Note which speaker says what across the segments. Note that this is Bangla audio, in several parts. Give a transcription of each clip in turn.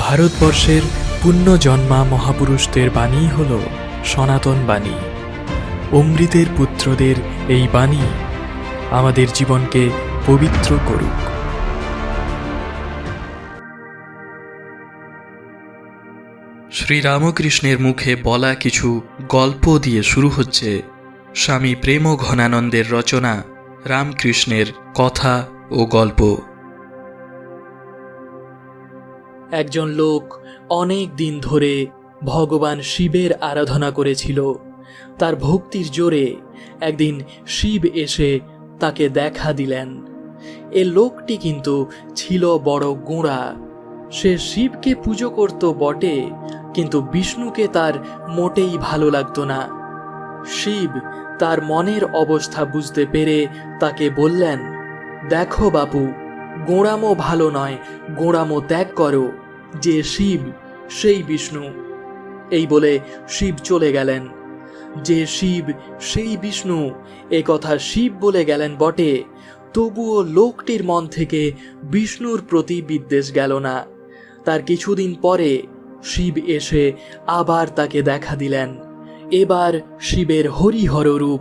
Speaker 1: ভারতবর্ষের পুণ্যজন্মা মহাপুরুষদের বাণী হল সনাতন বাণী। অমৃতের পুত্রদের এই বাণী আমাদের জীবনকে পবিত্র করুক। শ্রীরামকৃষ্ণের মুখে বলা কিছু গল্প দিয়ে শুরু হচ্ছে স্বামী প্রেম ঘনানন্দের রচনা রামকৃষ্ণের কথা ও গল্প। একজন লোক অনেক দিন ধরে ভগবান শিবের আরাধনা করেছিল। তার ভক্তির জোরে একদিন শিব এসে তাকে দেখা দিলেন। এ লোকটি কিন্তু ছিল বড় গোঁড়া। সে শিবকে পুজো করত বটে, কিন্তু বিষ্ণুকে তার মোটেই ভালো লাগতো না। শিব তার মনের অবস্থা বুঝতে পেরে তাকে বললেন, দেখো বাপু, গোঁড়ামো ভালো নয়, গোঁড়ামো ত্যাগ করো। যে শিব, সেই বিষ্ণু। এই বলে শিব চলে গেলেন। যে শিব, সেই বিষ্ণু। এ কথা শিব বলে গেলেন বটে। তবুও লোকটির মন থেকে বিষ্ণুর প্রতি বিদ্বেষ গেল না। তার কিছুদিন পরে শিব এসে আবার তাকে দেখা দিলেন। এবার শিবের হরিহর রূপ,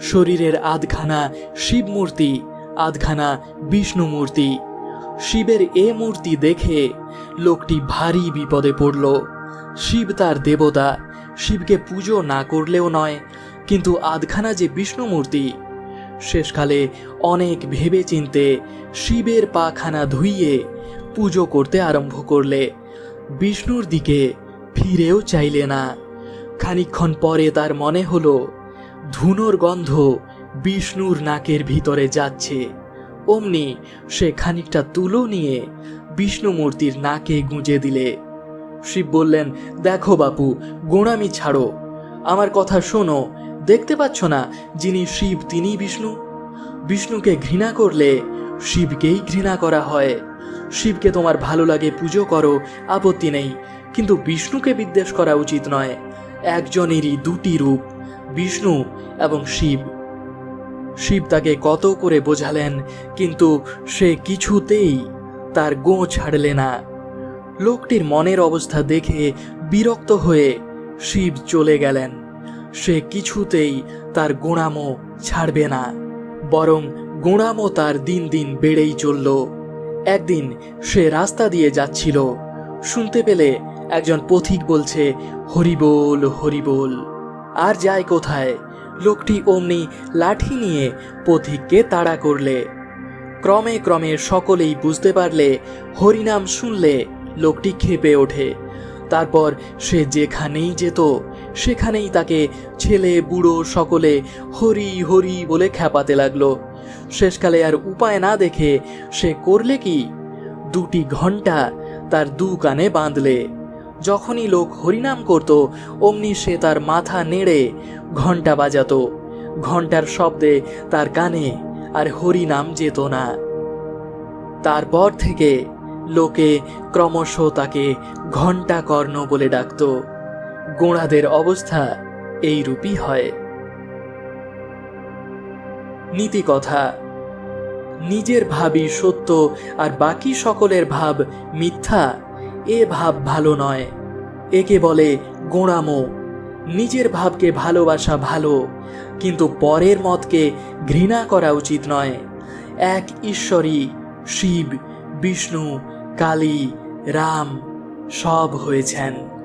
Speaker 1: শরীরের আধখানা শিব মূর্তি, আধখানা বিষ্ণু মূর্তি। শিবের এ মূর্তি দেখে লোকটি ভারী বিপদে পড়ল। শিব তার দেবতা, শিবকে পুজো না করলেও নয়, কিন্তু আধখানা যে বিষ্ণুমূর্তি শেষকালে অনেক ভেবে চিনতে শিবের পাখানা ধুইয়ে পুজো করতে আরম্ভ করলে, বিষ্ণুর দিকে ফিরেও চাইলে না। খানিকক্ষণ পরে তার মনে হলো, ধুনোর গন্ধ বিষ্ণুর নাকের ভিতরে যাচ্ছে। অমনি সে খানিকটা তুলো নিয়ে বিষ্ণু মূর্তির নাকে গুঁজে দিলে। শিব বললেন, দেখো বাপু, গোড়ামি ছাড়ো। আমার কথা শোনো, দেখতে পাচ্ছ না যিনি শিব তিনি বিষ্ণু? বিষ্ণুকে ঘৃণা করলে শিবকেই ঘৃণা করা হয়। শিবকে তোমার ভালো লাগে, পুজো করো, আপত্তি নেই। কিন্তু বিষ্ণুকে বিদ্বেষ করা উচিত নয়। একজনেরই দুটি রূপ, বিষ্ণু এবং শিব। শিব তাকে কত করে বোঝালেন, কিন্তু সে কিছুতেই তার গো ছাড়লে না। লোকটির মনের অবস্থা দেখে বিরক্ত হয়ে শিব চলে গেলেন। সে কিছুতেই তার গোঁড়ামো ছাড়বে না, বরং গোঁড়ামো তার দিন দিন বেড়েই চলল। একদিন সে রাস্তা দিয়ে যাচ্ছিল। শুনতে পেলে একজন পথিক বলছে, হরিবোল হরিবোল, আর যায় কোথায়? লোকটি অমনি লাঠি নিয়ে পথিককে তাড়া করলে। ক্রমে ক্রমে সকলেই বুঝতে পারলে হরিনাম শুনলে লোকটি খেপে ওঠে। তারপর সে যেখানেই যেত, সেখানেই তাকে ছেলে, বুড়ো সকলে হরি হরি বলে খ্যাপাতে লাগল। শেষকালে আর উপায় না দেখে সে করলে কি? দুটি ঘণ্টা তার দু কানে বাঁধলে। যখনই লোক হরিনাম করত, অমনি সে তার মাথা নেড়ে ঘণ্টা বাজাতো। ঘণ্টার শব্দে তার কানে আর হরিনাম যেত না। তারপর থেকে লোকে ক্রমশ তাকে ঘণ্টা কর্ণ বলে ডাকত। গোঁড়াদের অবস্থা এই রূপই হয়। নীতি কথা নিজের ভাবই সত্য আর বাকি সকলের ভাব মিথ্যা, এ ভাব ভালো নয়। একে বলে গোঁড়ামো। নিজের ভাবকে ভালোবাসা ভালো, কিন্তু পরের মতকে ঘৃণা করা উচিত নয়। এক ঈশ্বরী শিব, বিষ্ণু, কালী, রাম সব হয়েছেন।